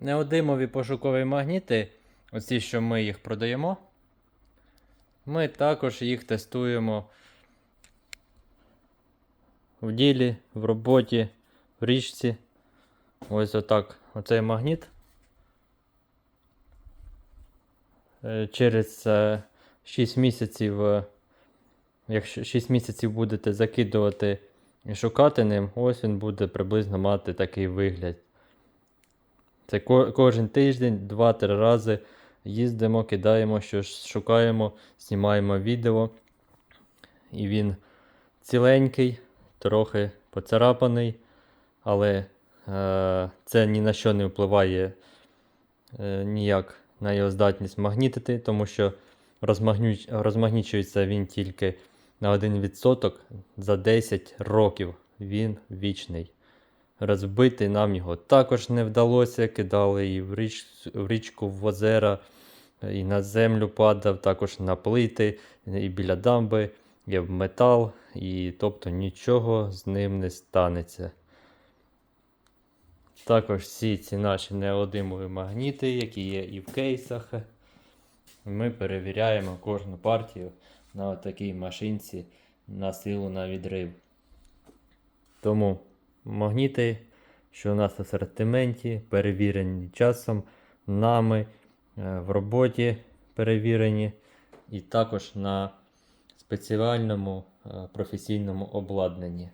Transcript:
неодимові пошукові магніти, оці, що ми їх продаємо, ми також їх тестуємо в ділі, в роботі, в річці. Ось отак. Оцей магніт. Е, Через е, 6 місяців, е, якщо 6 місяців будете закидувати і шукати ним, ось він буде приблизно мати такий вигляд. Це ко- кожен тиждень, 2-3 рази їздимо, кидаємо щось, шукаємо, знімаємо відео. І він ціленький, трохи поцарапаний, але е, це ні на що не впливає е, ніяк на його здатність магнітити, тому що розмагню- розмагнічується він тільки на 1% за 10 років. Він вічний. Розбити нам його також не вдалося. Кидали і в, річ, в річку, в озера, і на землю падав, також на плити, і біля дамби, і в метал, і тобто нічого з ним не станеться. Також всі ці наші неодимові магніти, які є і в кейсах, ми перевіряємо кожну партію на такій машинці на силу на відрив. Тому магніти, що у нас в асортименті, перевірені часом, нами е, в роботі перевірені, і також на спеціальному е, професійному обладнанні.